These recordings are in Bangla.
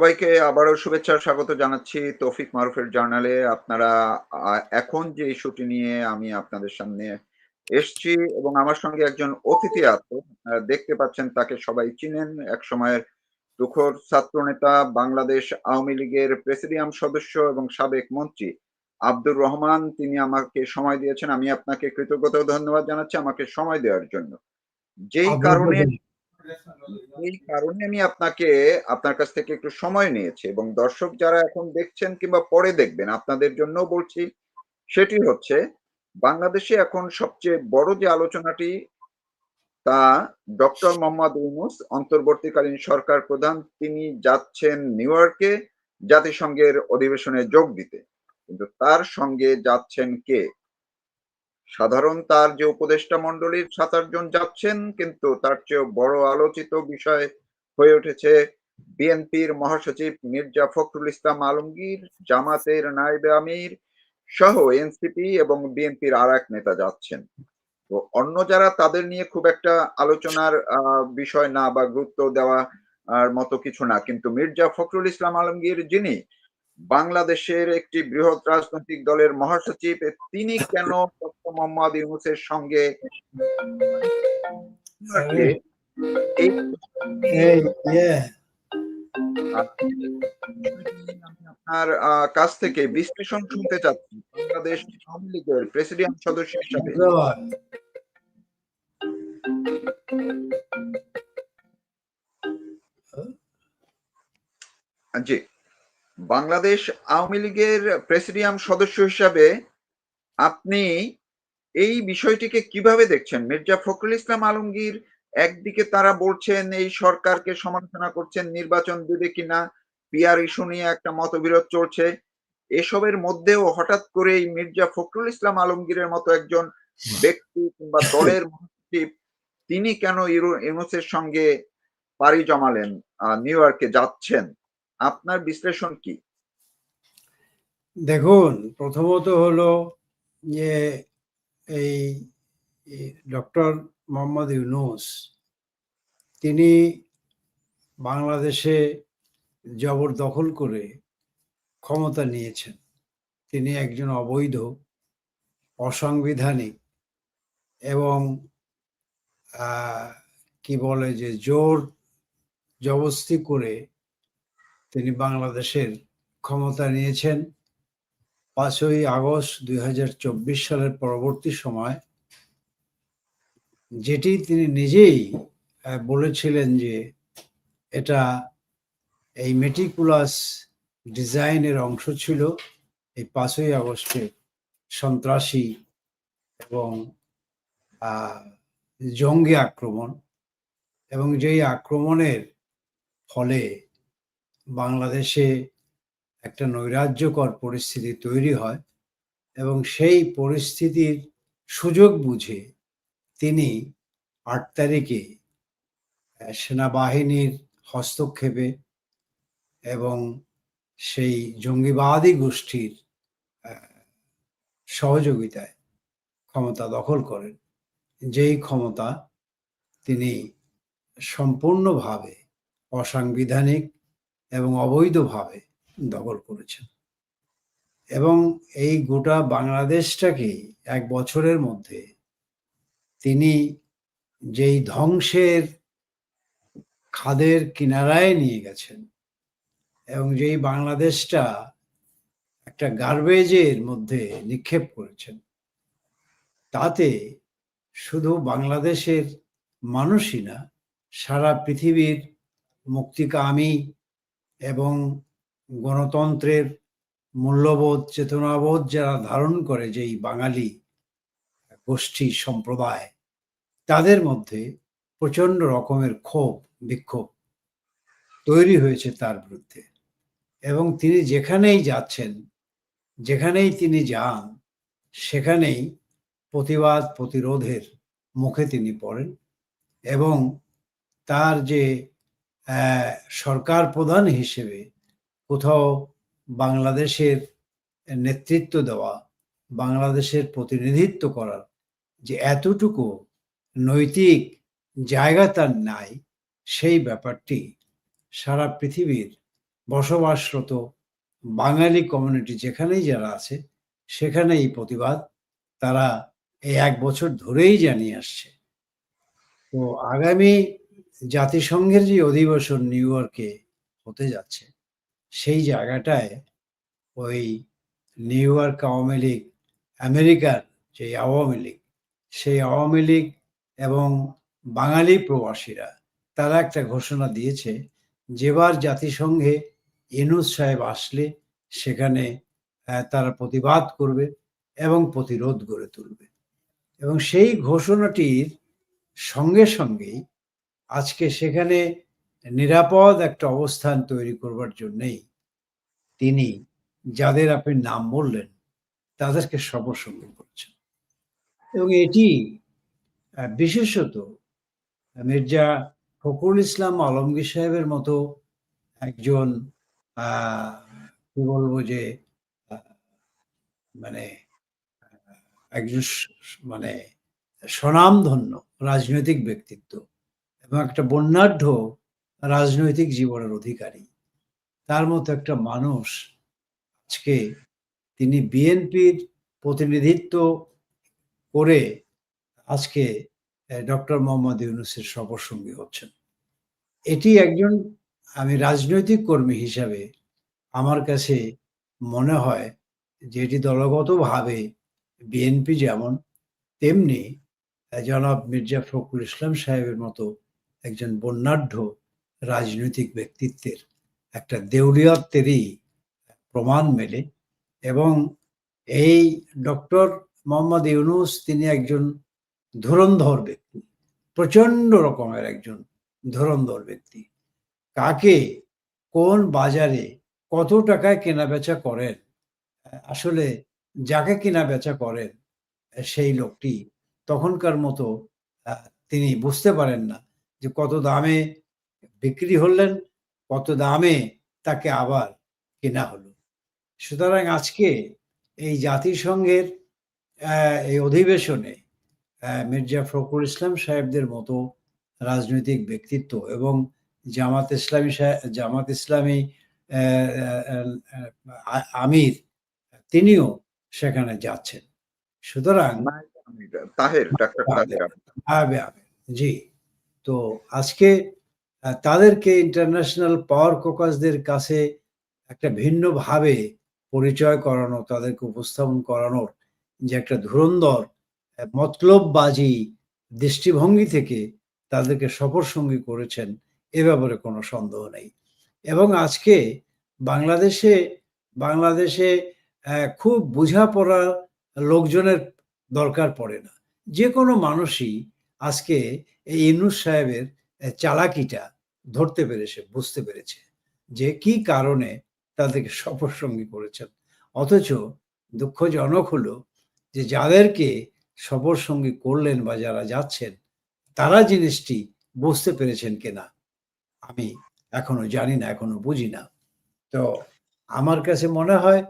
সবাইকে আবারও শুভেচ্ছা স্বাগত জানাচ্ছি তৌফিক মারুফের জার্নালে। আপনারা এখন যে ইস্যুটি নিয়ে আমি আপনাদের সামনে এসছি এবং আমার সঙ্গে একজন অতিথি আছে। দেখতে পাচ্ছেন তাকে সবাই চিনেন। একসময়ের তুখোড় ছাত্রনেতা, বাংলাদেশ আওয়ামী লীগের প্রেসিডিয়াম সদস্য এবং সাবেক মন্ত্রী আব্দুর রহমান তিনি আমাকে সময় দিয়েছেন। আমি আপনাকে কৃতজ্ঞতা ধন্যবাদ জানাচ্ছি আমাকে সময় দেওয়ার জন্য। যেই কারণে এই কারণে আমি আপনাকে, আপনার কাছ থেকে একটু সময় নিয়েছি এবং দর্শক যারা এখন দেখছেন কিংবা পরে দেখবেন, আপনাদের জন্যও বলছি সেটি হচ্ছে, বাংলাদেশে এখন সবচেয়ে বড় যে আলোচনাটি তা ডক্টর মোহাম্মদ ইউনুস, অন্তর্বর্তীকালীন সরকার প্রধান, তিনি যাচ্ছেন নিউ ইয়র্কে জাতিসংঘের অধিবেশনে যোগ দিতে। কিন্তু তার সঙ্গে যাচ্ছেন কে? সাধারণ তার যে উপদেষ্টা মন্ডলীর সাত জন যাচ্ছেন, কিন্তু তার চেয়েও বড় আলোচিত বিষয় হয়ে উঠেছে বিএনপির মহাসচিব মির্জা ফখরুল ইসলাম আলমগীর, জামাতের নায়েবে আমির সহ এনসিপি এবং বিএনপির আর এক নেতা যাচ্ছেন। তো অন্য যারা তাদের নিয়ে খুব একটা আলোচনার বিষয় না বা গুরুত্ব দেওয়া, আর মতো কিছু না। কিন্তু মির্জা ফখরুল ইসলাম আলমগীর যিনি বাংলাদেশের একটি বৃহৎ রাজনৈতিক দলের মহাসচিব, তিনি কেন মোহাম্মদ ইউনুসের সঙ্গে আপনার কাছ থেকে বিশ্লেষণ শুনতে চাচ্ছি। বাংলাদেশ আওয়ামী লীগের প্রেসিডিয়াম সদস্য হিসাবে। জি। বাংলাদেশ আওয়ামী লীগের প্রেসিডিয়াম সদস্য হিসাবে আপনি এই বিষয়টিকে কীভাবে দেখছেন? মির্জা ফখরুল ইসলাম আলমগীর একদিকে তারা বলছেন এই সরকারকে সমালোচনা করছেন নির্বাচন দেবে কিনা, পিয়ার ইস্যু নিয়ে একটা মতবিরোধ চলছে। এসবের মধ্যেও হঠাৎ করে মির্জা ফখরুল ইসলাম আলমগীরের মতো একজন ব্যক্তি কিংবা দলের মহাসচিব, তিনি কেন ইউনুসের সঙ্গে পাড়ি জমালেন নিউ ইয়র্কে যাচ্ছেন? আপনার বিশ্লেষণ কি? দেখুন, প্রথমত হলো যে এই ডক্টর মোহাম্মদ ইউনুস, তিনি বাংলাদেশে জবরদখল করে ক্ষমতা নিয়েছেন। তিনি একজন অবৈধ, অসাংবিধানিক এবং কি বলে যে জোর জবস্তি করে তিনি বাংলাদেশের ক্ষমতা নিয়েছেন। পাঁচই আগস্ট দুই হাজার চব্বিশ সালের পরবর্তী সময়, যেটি তিনি নিজেই বলেছিলেন যে এটা এই মেটিকুলাস ডিজাইনের অংশ ছিল এই পাঁচই আগস্টে সন্ত্রাসী এবং জঙ্গি আক্রমণ এবং যেই আক্রমণের ফলে বাংলাদেশে একটা নৈরাজ্যকর পরিস্থিতি তৈরি হয় এবং সেই পরিস্থিতির সুযোগ বুঝে তিনি আট তারিখে সেনাবাহিনীর হস্তক্ষেপে এবং সেই জঙ্গিবাদী গোষ্ঠীর সহযোগিতায় ক্ষমতা দখল করেন। যেই ক্ষমতা তিনি সম্পূর্ণভাবে অসাংবিধানিক এবং অবৈধভাবে দখল করেছেন। এবং এই গোটা বাংলাদেশটাকে এক বছরের মধ্যে তিনি যেই ধ্বংসের খাদের কিনারায় নিয়ে গেছেন এবং যেই বাংলাদেশটা একটা গার্বেজের মধ্যে নিক্ষেপ করেছেন, তাতে শুধু বাংলাদেশের মানুষই না, সারা পৃথিবীর মুক্তিকামী এবং গণতন্ত্রের মূল্যবোধ, চেতনাবোধ যারা ধারণ করে যেই বাঙালি গোষ্ঠী সম্প্রদায়, তাদের মধ্যে প্রচণ্ড রকমের ক্ষোভ, বিক্ষোভ তৈরি হয়েছে তার বিরুদ্ধে। এবং তিনি যেখানেই যাচ্ছেন, যেখানেই তিনি যান, সেখানেই প্রতিবাদ, প্রতিরোধের মুখে তিনি পড়েন এবং তার যে সরকার প্রধান হিসেবে কোথাও বাংলাদেশের নেতৃত্ব দেওয়া, বাংলাদেশের প্রতিনিধিত্ব করার যে এতটুকু নৈতিক জায়গা তার নাই, সেই ব্যাপারটি সারা পৃথিবীর বসবাসরত বাঙালি কমিউনিটি যেখানেই যারা আছে সেখানে এই প্রতিবাদ তারা এই এক বছর ধরেই জানিয়ে আসছে। তো আগামী জাতিসংঘের যে অধিবেশন নিউ ইয়র্কে হতে যাচ্ছে সেই জায়গাটায় ওই নিউ ইয়র্ক আওয়ামী লীগ, আমেরিকার যে আওয়ামী লীগ, সেই আওয়ামী লীগ এবং বাঙালি প্রবাসীরা, তারা একটা ঘোষণা দিয়েছে যেবার জাতিসংঘে ইনুস সাহেব আসলে সেখানে তারা প্রতিবাদ করবে এবং প্রতিরোধ গড়ে তুলবে। এবং সেই ঘোষণাটির সঙ্গে সঙ্গেই আজকে সেখানে নিরাপদ একটা অবস্থান তৈরি করবার জন্যই তিনি যাদের আপনি নাম বললেন, তাদেরকে সবসঙ্গ করছেন। এবং এটি বিশেষত মির্জা ফখরুল ইসলাম আলমগীর সাহেবের মতো একজন কি বলব যে মানে একজন মানে স্বনামধন্য রাজনৈতিক ব্যক্তিত্ব এবং একটা বন্যাঢ্য রাজনৈতিক জীবনের অধিকারী। তার মতো একটা মানুষ আজকে তিনি বিএনপির প্রতিনিধিত্ব করে আজকে ডক্টর মোহাম্মদ ইউনুসের সফরসঙ্গী হচ্ছেন। এটি একজন আমি রাজনৈতিক কর্মী হিসাবে আমার কাছে মনে হয় যে এটি দলগতভাবে বিএনপি যেমন, তেমনি জনাব মির্জা ফখরুল ইসলাম সাহেবের মতো একজন বন্যাঢ্য রাজনৈতিক ব্যক্তিত্বের একটা দেউলিয়ত্বেরই প্রমাণ মেলে এবং এই ডক্টর মোহাম্মদ ইউনুস তিনি একজন ধুরন্ধর ব্যক্তি প্রচণ্ড রকমের একজন ধুরন্ধর ব্যক্তি। কাকে, কোন বাজারে কত টাকায় কেনা বেচা করেন, আসলে যাকে কেনা বেচা করেন, সেই লোকটি তখনকার মতো তিনি বুঝতে পারেন না যে কত দামে বিক্রি হলেন কত দামে তাকে আবার কেনা হলো। সুতরাং আজকে এই জাতিসংঘের এই অধিবেশনে মির্জা ফখরুল ইসলাম সাহেবদের মতো রাজনৈতিক ব্যক্তিত্ব এবং জামাত ইসলামী জামাত ইসলামী আমির তিনিও সেখানে যাচ্ছেন। সুতরাং জি। তো আজকে তাদেরকে ইন্টারন্যাশনাল পাওয়ার কোকাসদের কাছে একটা ভিন্নভাবে পরিচয় করানো, তাদেরকে উপস্থাপন করানোর যে একটা ধুরন্ধর মতলববাজি দৃষ্টিভঙ্গি থেকে তাদেরকে সফর সঙ্গী করেছেন, এ ব্যাপারে কোনো সন্দেহ নেই। এবং আজকে বাংলাদেশে বাংলাদেশে খুব বোঝাপড়া লোকজনের দরকার পড়ে না। যে কোনো মানুষই আজকে এই ইনুস সাহেবের চালাকিটা ধরতে পেরেছে, বুঝতে পেরেছে যে কি কারণে তাদেরকে সফর সঙ্গী করেছেন। অথচ দুঃখজনক হলো যে যাদেরকে সফর সঙ্গী করলেন বা যারা যাচ্ছেন, তারা জিনিসটি বুঝতে পেরেছেন কিনা, আমি এখনও জানি না, এখনও বুঝি না। তো আমার কাছে মনে হয়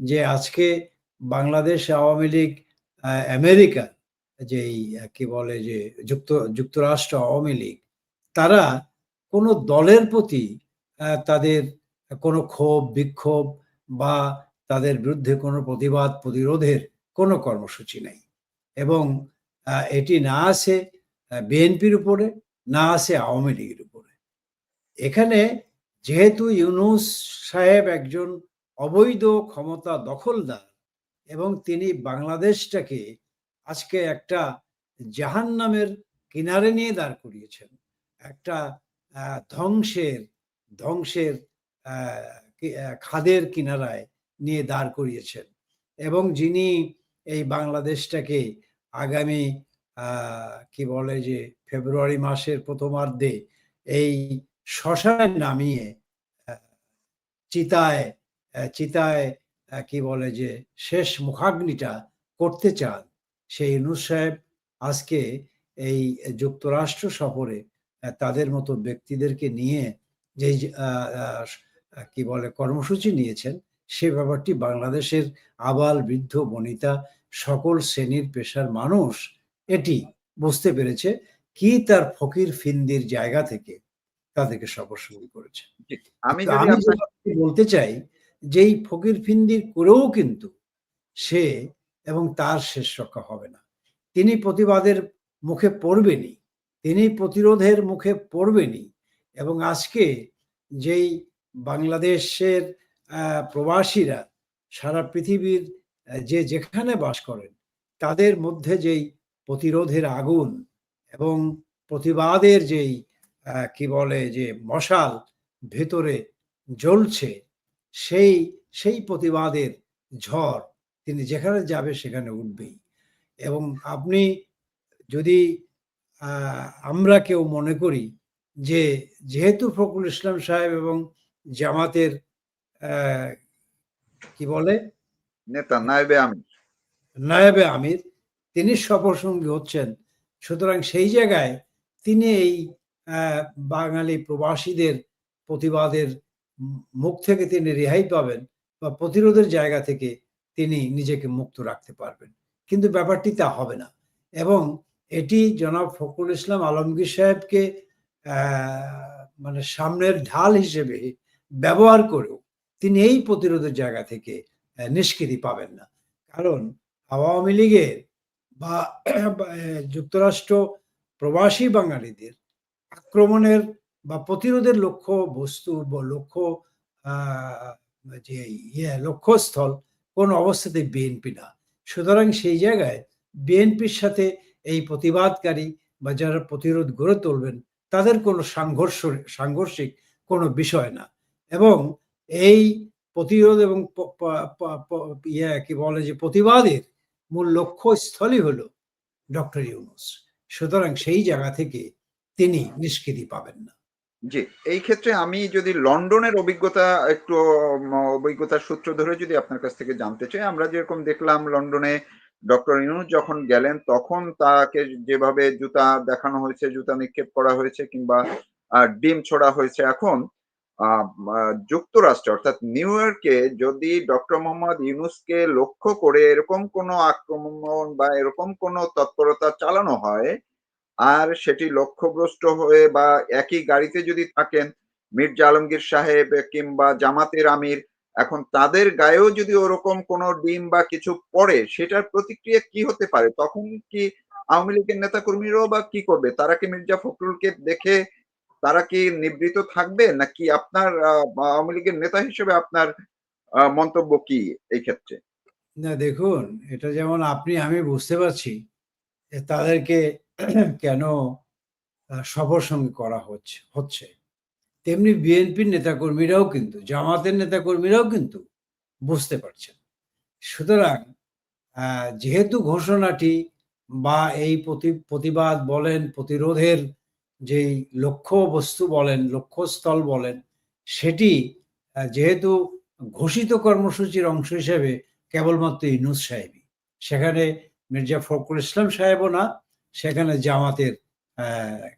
যে আজকে বাংলাদেশ আওয়ামী লীগ আমেরিকা যেই, কি বলে যে যুক্ত, যুক্তরাষ্ট্র আওয়ামী লীগ তারা কোনো দলের প্রতি তাদের কোনো ক্ষোভ, বিক্ষোভ বা তাদের বিরুদ্ধে কোনো প্রতিবাদ, প্রতিরোধের কোনো কর্মসূচি নেই। এবং এটি না আছে বিএনপির উপরে, না আছে আওয়ামী লীগের উপরে। এখানে যেহেতু ইউনুস সাহেব একজন অবৈধ ক্ষমতা দখলদার এবং তিনি বাংলাদেশটাকে আজকে একটা জাহান নামের কিনারে নিয়ে দাঁড় করিয়েছেন একটা ধ্বংসের ধ্বংসের খাদের কিনারায় নিয়ে দাঁড় করিয়েছেন। এবং যিনি এই বাংলাদেশটাকে আগামী কি বলে যে, ফেব্রুয়ারি মাসের প্রথমার্ধে এই শ্মশানে নামিয়ে চিতায় চিতায় কি বলে যে, শেষ মুখাগ্নিটা করতে চান সেই ইউনুস সাহেব আজকে এই যুক্তরাষ্ট্র সফরে তাদের মতো ব্যক্তিদেরকে নিয়ে যে কি বলে কর্মসূচি নিয়েছেন সে ব্যাপারটি বাংলাদেশের আবাল বৃদ্ধ বনিতা সকল শ্রেণির পেশার মানুষ এটি বুঝতে পেরেছে কি তার ফকির ফিন্দির জায়গা থেকে তাদেরকে সফরসঙ্গী করেছে। আমি বলতে চাই যে এই ফকির ফিন্দির করেও কিন্তু সে এবং তার শেষ রক্ষা হবে না। তিনি প্রতিবাদের মুখে পড়বেনই। তিনি প্রতিরোধের মুখে পড়বেনই। এবং আজকে যেই বাংলাদেশের প্রবাসীরা সারা পৃথিবীর যে যেখানে বাস করেন, তাদের মধ্যে যেই প্রতিরোধের আগুন এবং প্রতিবাদের যেই কি বলে যে মশাল ভেতরে জ্বলছে, সেই সেই প্রতিবাদের ঝড় তিনি যেখানে যাবে সেখানে উঠবেই। এবং আপনি যদি আমরা কেউ মনে করি যে যেহেতু ফখরুল ইসলাম সাহেব এবং জামাতের কি বলে? নেতা নাইবে আমির। নায়েবে আমির তিনি সফরসঙ্গী হচ্ছেন। সুতরাং সেই জায়গায় তিনি এই বাঙালি প্রবাসীদের প্রতিবাদের মুখ থেকে তিনি রেহাই পাবেন বা প্রতিরোধের জায়গা থেকে তিনি নিজেকে মুক্ত রাখতে পারবেন। কিন্তু ব্যাপারটি তা হবে না। এবং এটি জনাব ফখরুল ইসলাম আলমগীর সাহেবকে মানে সামনের ঢাল হিসেবে ব্যবহার করেও তিনি এই প্রতিরোধের জায়গা থেকে নিষ্কৃতি পাবেন না। কারণ আওয়ামী লীগের বা যুক্তরাষ্ট্র প্রবাসী বাঙালিদের আক্রমণের বা প্রতিরোধের লক্ষ্য বস্তু বা লক্ষ্য যে ইয়ে লক্ষ্যস্থল কোন অবস্থাতে বিএনপি না। সুতরাং সেই জায়গায় বিএনপির সাথে এই প্রতিবাদকারী বা যারা প্রতিরোধ গড়ে তুলবেন, তাদের কোনো সাংঘর্ষ, সাংঘর্ষিক কোনো বিষয় না। এবং এই প্রতিরোধ এবং ইয়ে কি বলে যে প্রতিবাদের মূল লক্ষ্যস্থলই হলো ডক্টর ইউনুস। সুতরাং সেই জায়গা থেকে তিনি নিষ্কৃতি পাবেন না। জি, এই ক্ষেত্রে আমি যদি লন্ডনের অভিজ্ঞতা একটু অভিজ্ঞতার সূত্র ধরে যদি আপনার কাছ থেকে জানতে চাই, আমরা যেরকম দেখলাম লন্ডনে ডক্টর ইউনুস যখন গেলেন, তখন তাকে যেভাবে জুতা দেখানো হয়েছে, জুতা নিক্ষেপ করা হয়েছে কিংবা ডিম ছোড়া হয়েছে, এখন যুক্তরাষ্ট্র, অর্থাৎ নিউ ইয়র্কে যদি ডক্টর মোহাম্মদ ইউনুসকে লক্ষ্য করে এরকম কোনো আক্রমণ বা এরকম কোনো তৎপরতা চালানো হয়, আর সেটি লক্ষ্যভ্রষ্ট হয়ে বা একই গাড়িতে যদি থাকেন, মির্জা আলমগীর সাহেব কিংবা জামাতের আমির এখন তাদের গায়েও যদি ওরকম কোনো ডিম বা কিছু পড়ে, সেটার প্রতিক্রিয়া কি হতে পারে? তখন কি আওয়ামী লীগের নেতা কর্মীরাও বা কি করবে? তারা কি মির্জা ফখরুলকে দেখে তারা কি নিবৃত থাকবে? নাকি আপনার আওয়ামী লীগের নেতা হিসেবে আপনার মন্তব্য কি এই ক্ষেত্রে? না, দেখুন, এটা যেমন আপনি, আমি বুঝতে পারছি তাদেরকে কেন সফর সঙ্গে করা হচ্ছে হচ্ছে। তেমনি বিএনপির নেতাকর্মীরাও কিন্তু, জামাতের নেতাকর্মীরাও কিন্তু বুঝতে পারছেন। সুতরাং যেহেতু ঘোষণাটি বা এই প্রতি- প্রতিবাদ বলেন, প্রতিরোধের যেই লক্ষ্য বস্তু বলেন, লক্ষ্যস্থল বলেন, সেটি যেহেতু ঘোষিত কর্মসূচির অংশ হিসেবে কেবলমাত্র ইনুস সাহেবই। সেখানে মির্জা ফখরুল ইসলাম সাহেবও না, সেখানে জামাতের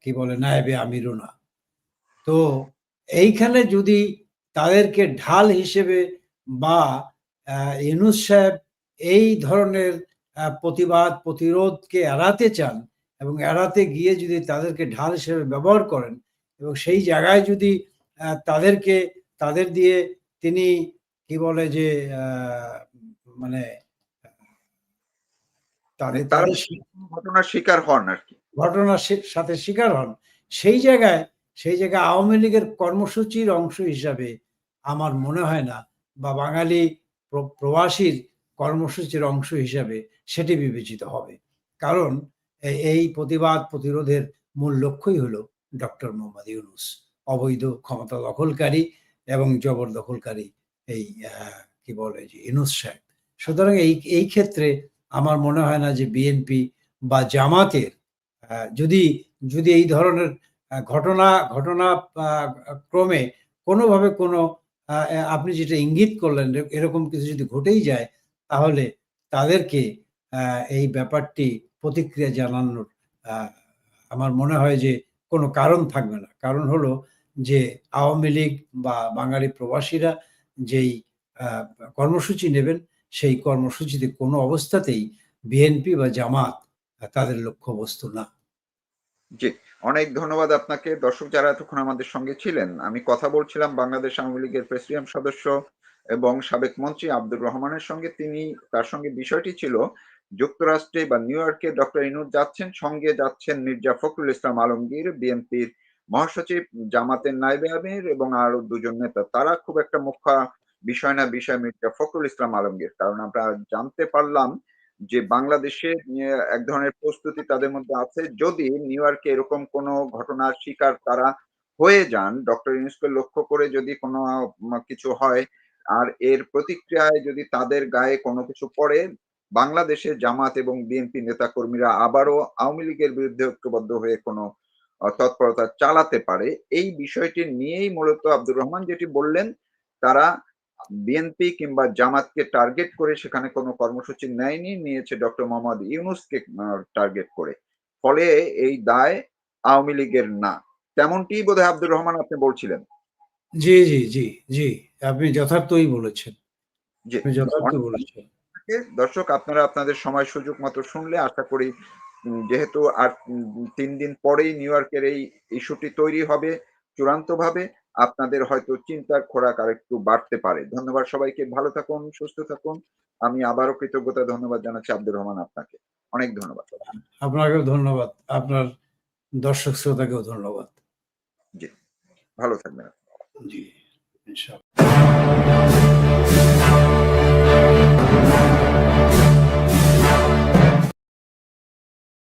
কি বলে, নায়েবে আমিরও না। তো এইখানে যদি তাদেরকে ঢাল হিসেবে বা ইউনুস সাহেব এই ধরনের প্রতিবাদ প্রতিরোধকে এড়াতে চান এবং এড়াতে গিয়ে যদি তাদেরকে ঢাল হিসেবে ব্যবহার করেন এবং সেই জায়গায় যদি তাদেরকে তাদের দিয়ে তিনি কি বলে যে মানে ঘটনার শিকার হন আর কি। ঘটনার সাথে শিকার হন। সেই জায়গায় সেই জায়গায় আওয়ামী লীগের কর্মসূচির অংশ হিসাবে আমার মনে হয় না বা বাঙালি প্রবাসীর কর্মসূচির অংশ হিসাবে সেটি বিবেচিত হবে। কারণ এই প্রতিবাদ প্রতিরোধের মূল লক্ষ্যই হলো ডক্টর মোহাম্মদ ইউনুস, অবৈধ ক্ষমতা দখলকারী এবং জবরদখলকারী এই কি বলে যে, ইউনুস সাহেব। সুতরাং এই এই ক্ষেত্রে আমার মনে হয় না যে বিএনপি বা জামাতের যদি যদি এই ধরনের ঘটনা ঘটনা ক্রমে কোনোভাবে কোনো আপনি যেটা ইঙ্গিত করলেন এরকম কিছু যদি ঘটেই যায়, তাহলে তাদেরকে এই ব্যাপারটি প্রতিক্রিয়া জানানোর আমার মনে হয় যে কোনো কারণ থাকবে না। কারণ হলো যে আওয়ামী লীগ বা বাঙালি প্রবাসীরা যেই কর্মসূচি নেবেন, সেই কর্মসূচিতে কোনো অবস্থাতেই বিএনপি বা জামাত তাদের লক্ষ্যবস্তু না। জি। অনেক ধন্যবাদ আপনাকে। দর্শক যারা এতক্ষণ আমাদের সঙ্গে ছিলেন, আমি কথা বলছিলাম বাংলাদেশ আওয়ামী লীগের প্রেসিডিয়াম সদস্য এবং সাবেক মন্ত্রী আব্দুর রহমানের সঙ্গে। তিনি তার সঙ্গে বিষয়টি ছিল যুক্তরাষ্ট্রে বা নিউ ইয়র্কে ডক্টর ইনুস যাচ্ছেন, সঙ্গে যাচ্ছেন মির্জা ফখরুল ইসলাম আলমগীর, বিএনপির মহাসচিব, জামাতের নায়েবে আমির এবং আরও দুজন নেতা। তারা খুব একটা মুখ্য বিষয় না বিষয় মির্জা ফখরুল ইসলাম আলমগীর। কারণ আমরা জানতে পারলাম যে বাংলাদেশে এক ধরনের প্রস্তুতি তাদের মধ্যে আছে। যদি নিউ ইয়র্কে এরকম কোনো ঘটনার শিকার তারা হয়ে যান, ডক্টর ইউনূসকে লক্ষ্য করে যদি কোনো কিছু হয়, আর এর প্রতিক্রিয়ায় যদি তাদের গায়ে কোনো কিছু পড়ে, বাংলাদেশে জামাত এবং বিএনপি নেতাকর্মীরা আবারও আওয়ামী লীগের বিরুদ্ধে ঐক্যবদ্ধ হয়ে কোনো তৎপরতা চালাতে পারে। এই বিষয়টি নিয়েই মূলত আব্দুর রহমান যেটি বললেন, তারা বিএনপি কিংবা জামাতকে টার্গেট করে সেখানে কোনো কর্মসূচি নেয়নি, নিয়েছে ডক্টর মোহাম্মদ ইউনূসকে টার্গেট করে। ফলে এই দায় আওয়ামী লীগের না। তেমনটিই বোধহয় আব্দুর রহমান আপনি বলছিলেন। জি, জি, জি, জি। আপনি যথার্থই বলেছেন। যথার্থ বলেছেন। দর্শক আপনারা আপনাদের সময় সুযোগ মতো শুনলে আশা করি যেহেতু আর তিন দিন পরেই নিউ ইয়র্কের এই ইস্যুটি তৈরি হবে চূড়ান্তভাবে, আপনাদের হয়তো চিন্তার খোরাক আর একটু বাড়তে পারে। ধন্যবাদ সবাইকে। ভালো থাকুন, সুস্থ থাকুন। আমি আবারও কৃতজ্ঞতা ধন্যবাদ জানাচ্ছি আব্দুর রহমান আপনাকে। অনেক ধন্যবাদ। আপনাকেও ধন্যবাদ। আপনার দর্শক শ্রোতাকেও ধন্যবাদ। জি, ভালো থাকবেন। জি, ইনশাআল্লাহ।